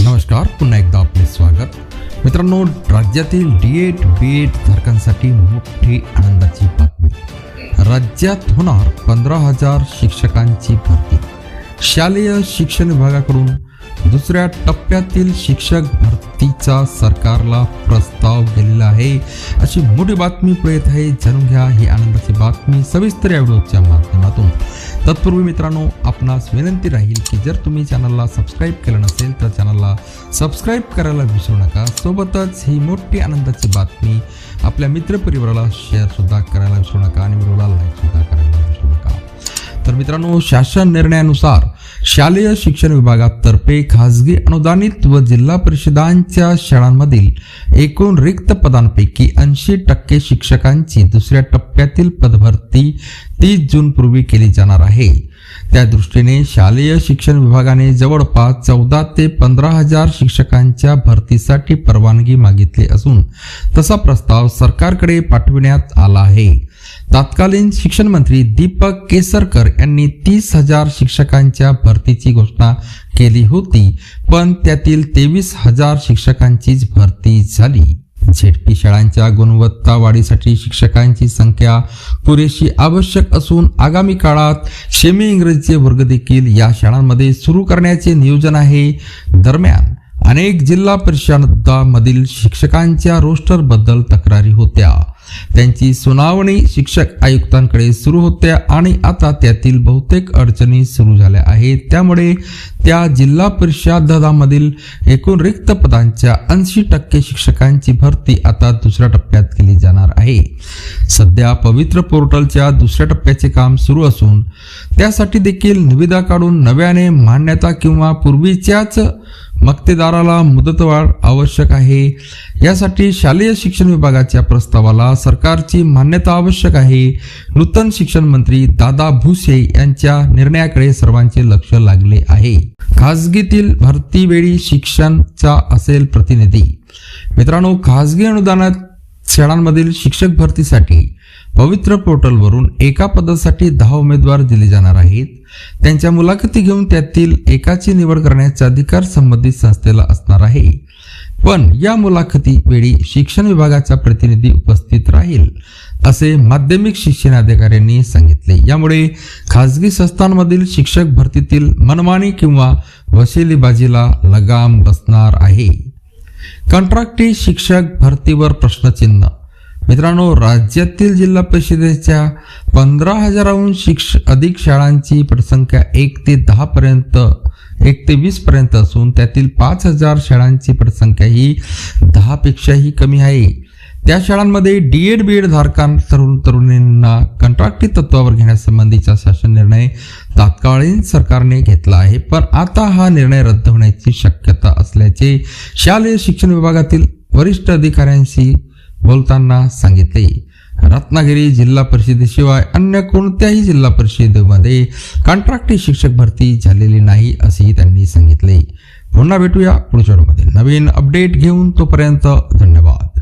नमस्कार पुन्हा एकदा आपले स्वागत. मित्रांनो राज्यातील डी एड बी एड धारकांसाठी मोठी आनंदाची बातमी. राज्यात होणार पंधरा हजार शिक्षकांची भरती. शालेय शिक्षण विभागाकडून दुसऱ्या टप्प्यातील शिक्षक भरतीचा सरकारला प्रस्ताव गेलेला आहे. अशी मोठी बातमी पुढे येत आहे. जाणून घ्या ही आनंदाची बातमी सविस्तर या व्हिडिओच्या माध्यमातून. तत्पूर्वी मित्रांनो आपणास विनंती राहील की जर तुम्ही चॅनलला सबस्क्राईब केलं नसेल तर चॅनलला सबस्क्राईब करायला विसरू नका. सोबतच ही मोठी आनंदाची बातमी आपल्या मित्रपरिवाराला शेअरसुद्धा करायला विसरू नका आणि व्हिडिओला लाईकसुद्धा करायला विसरू नका. तर मित्रांनो शासन निर्णयानुसार शालेय शिक्षण विभागातर्फे खासगी अनुदानित व जिल्हा परिषदांच्या शाळांमधील एकूण रिक्त पदांपैकी ऐंशी टक्के शिक्षकांची दुसऱ्या टप्प्यातील पदभरती तीस जून पूर्वी केली जाणार आहे. त्या दृष्टीने शालेय शिक्षण विभागाने जवळपास चौदा ते पंधरा हजार शिक्षकांच्या भरतीसाठी परवानगी मागितली असून तसा प्रस्ताव सरकारकडे पाठविण्यात आला आहे. तत्कालीन शिक्षण मंत्री दीपक केसरकर यांनी तीस हजार शिक्षकांच्या भरतीची घोषणा केली होती पण त्यातील तेवीस हजार शिक्षकांचीच भरती झाली. झेडपी शाळांच्या गुणवत्ता वाढीसाठी शिक्षकांची संख्या पुरेशी आवश्यक असून आगामी काळात शेमी इंग्रजीचे वर्ग देखील या शाळांमध्ये सुरू करण्याचे नियोजन आहे. दरम्यान अनेक जिल्हा परिषदांमधील शिक्षकांच्या रोस्टरबद्दल तक्रारी होत्या. त्यांची सुनावणी शिक्षक आयुक्तांकडे सुरू होत्या आणि आता त्यातील बहुतेक अडचणी सुरू झाल्या आहेत. त्यामुळे त्या जिल्हा परिषदामधील एकूण रिक्त पदांच्या ऐंशी टक्के शिक्षकांची भरती आता दुसऱ्या टप्प्यात केली जाणार आहे. सध्या पवित्र पोर्टलच्या दुसऱ्या टप्प्याचे काम सुरू असून त्यासाठी देखील निविदा काढून नव्याने मान्यता किंवा पूर्वीच्याच मक्तेदाराला मुदतवाढ आवश्यक आहे. यासाठी शालेय शिक्षण विभागाच्या प्रस्तावाला सरकारची मान्यता आवश्यक आहे. नूतन शिक्षण मंत्री दादा भुसे यांच्या निर्णयाकडे सर्वांचे लक्ष लागले आहे. खासगीतील भरतीवेळी शिक्षणचा असेल प्रतिनिधी. मित्रांनो खासगी अनुदानात शाळांमधील शिक्षक भरतीसाठी पवित्र पोर्टलवरून एका पदासाठी दहा उमेदवार दिले जाणार आहेत. त्यांच्या मुलाखती घेऊन त्यातील एकाची निवड करण्याचा अधिकार संबंधित संस्थेला असणार आहे. पण या मुलाखती वेळी शिक्षण विभागाचा प्रतिनिधी उपस्थित राहील असे माध्यमिक शिक्षण अधिकाऱ्यांनी सांगितले. यामुळे खासगी संस्थांमधील शिक्षक भरतीतील मनमानी किंवा वशिलीबाजीला लगाम बसणार आहे. कंत्राटी शिक्षक भरतीवर प्रश्नचिन्ह. मित्रांनो राज्यातील जिल्हा परिषदेच्या पंधरा हजाराहून शिक्ष अधिक शाळांची पटसंख्या एक ते दहा पर्यंत एक ते वीस पर्यंत असून त्यातील पाच हजार शाळांची पटसंख्या ही दहापेक्षाही कमी आहे. त्या शाळांमध्ये डी एड बी एड धारकां तरुण तरुणींना कंत्राटी तत्वावर घेण्यासंबंधीचा शासन निर्णय तात्कालीन सरकारने घेतला आहे. पण आता हा निर्णय रद्द होण्याची शक्यता असल्याचे शालेय शिक्षण विभागातील वरिष्ठ अधिकाऱ्यांशी बोलताना सांगितले. रत्नागिरी जिल्हा परिषदेशिवाय अन्य कोणत्याही जिल्हा परिषदेमध्ये कॉन्ट्रॅक्टी शिक्षक भरती झालेली नाही असेही त्यांनी सांगितले. पुन्हा भेटूया पुढच्या नवीन अपडेट घेऊन तोपर्यंत धन्यवाद.